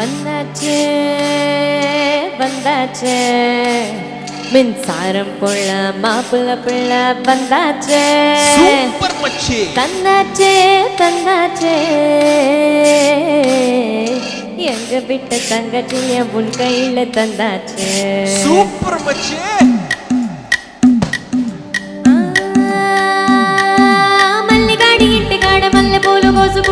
வந்தாச்சு வந்தாச்சு. மின்சாரம் புள்ள மாப்பிள்ள பிள்ள வந்தாச்சு. தந்தாச்சே தந்தாச்சே. எங்க விட்ட தங்கச்சிய உன் கையில தந்தாச்சு. சூப்பர் மச்சே. மல்லிகாடி இட்டு காட மல்ல போல கோசு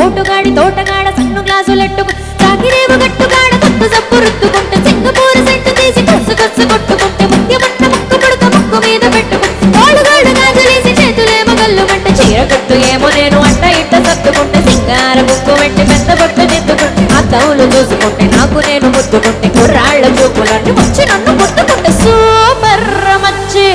కోటుగాడి తోటగాడ సన్ను గ్లాసులెట్టుకు చాకిరేవు గట్టుగాడ కొత్త సప్పు రుద్దుకుంటే సింగపూరు సెట్టు తీసి కస్సు కస్సు కొట్టుకుంటే ముత్యమన్న ముక్కు పుడక ముక్కు మీద పెట్టుకు తోడుగాడు గాజులేసి చేతులేమో గల్లుమంటే చీర కట్టు ఏమో నేను అంట ఇట్ట సర్దుకుంటే సింగార ముక్కు వెంటి పెద్ద బొట్టు దిద్దుకుంటే ఆ తౌలు చూసుకుంటే నాకు నేను ముద్దుకుంటే కుర్రాళ్ళ చూపులన్నీ వచ్చి నన్ను ముద్దుకుంటే సూపర్ మచ్చి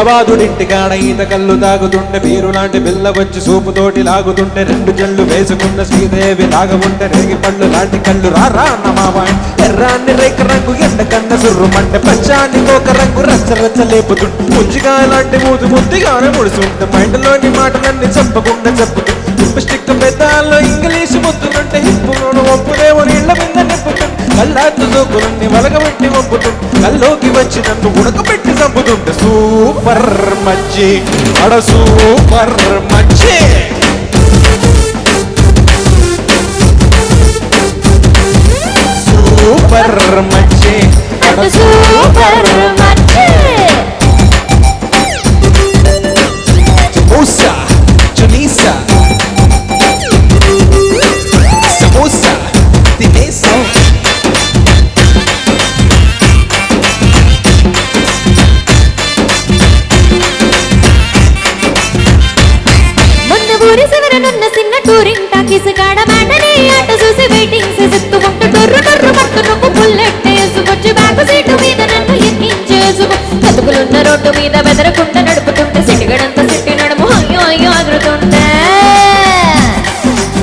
ఈరవాదుడింటికాడ ఈత కళ్ళు తాగుతుంటే బీరు లాంటి బిల్ల వచ్చి సూపుతోటి లాగుతుంటే రెండు జల్లు వేసుకున్న శ్రీదేవి లాగముంటే రేగి పళ్ళు లాంటి కళ్ళు. రారా నమావాయ్ ఎర్రాన్ని రేక రంగు ఎండ కన్న సుర్రుమంటే పచ్చాన్ని ఒక రంగు రచ్చ రచ్చ లేపుతుంటే ముంజిగా లాంటి మూతి ముద్దిగానే ముడుచుంటే మైండ్లోని మాటలన్నీ చెప్పకుండా చెప్పుతూ లిప్స్టిక్ పెద్దాల్లో ఇంగ్లీష్ ముద్దులుంటే హిప్పులోను ఒప్పుదేమో నీళ్ళ మీద నిప్పుతుంటే కళ్ళాత్తు దూకులన్నీ వలగబెట్టి ఒప్పు కల్లోకి వచ్చి నన్ను ఉడకబెట్టి చంపుతుంటే సూపర్ మచ్చి అడ సూపర్ మచ్చి సూపర్ మచ్చి అడ అంటే సూపర్ అదురుతుంటే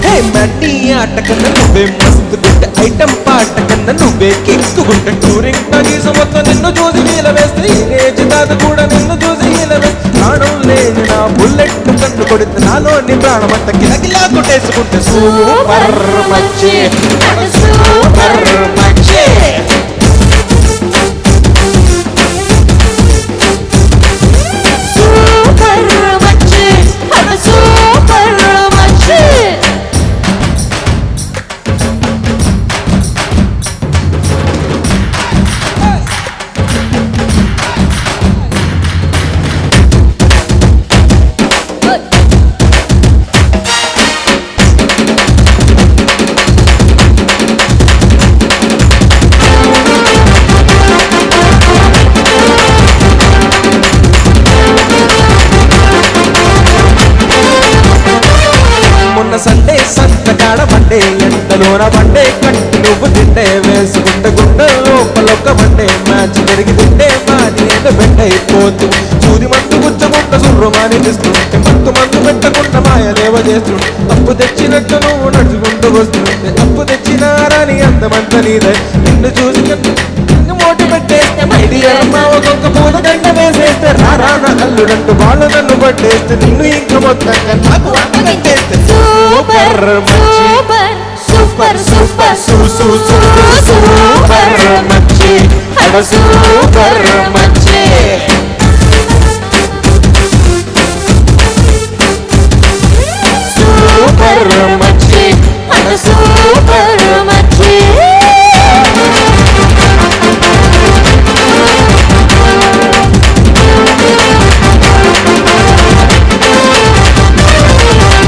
హే మట్టి ఆట కన్నా నువ్వే మస్తు గుంట ఐటమ్ పాట కన్నా నువ్వే కిక్కుగుంట టూరింగ్ టాకీస్ మొత్తం నిన్ను చూసి వేస్తే ఈ రేజ్ తాత కూడా నిన్ను చూసి వేస్తే. ప్రాణం లేని నా బుల్లెట్ కన్ను కొడితే నాలోని ప్రాణం అంతా కిలకిలా కొట్టేసుకుంటే సూపర్ మచ్చి. సూపర్ మచ్చి. ఎండలోన బండే కట్టి నువ్వు తింటే వేసుకుంటే గుండె లోపల ఒక బండే మ్యాచ్ పెరిగి తింటే మాది ఏదో బెండైపోతు చూది మందు గుచ్చముంట సుర్రు తీసుకుంటే మత్తు మందు పెట్టకుండా మాయలేవ చేస్తుంటే తప్పు తెచ్చినట్టు నువ్వు నడుచుకుంటూ వస్తుంటే తప్పు తెచ్చినారని అందమంత నీదే. నిన్ను చూసి నిన్ను మోటి పెట్టేస్తే మైడి మావ కొంక పూల గంట వేసేస్తే రారా నా అల్లుడంటూ వాళ్ళు నన్ను పట్టేస్తే నిన్ను ఇంకా మొత్తంగా నాకు వంట పెట్టేస్తే సూపర్ సూపర్ సూపర్ సూపర్ మచ్చి సూపర్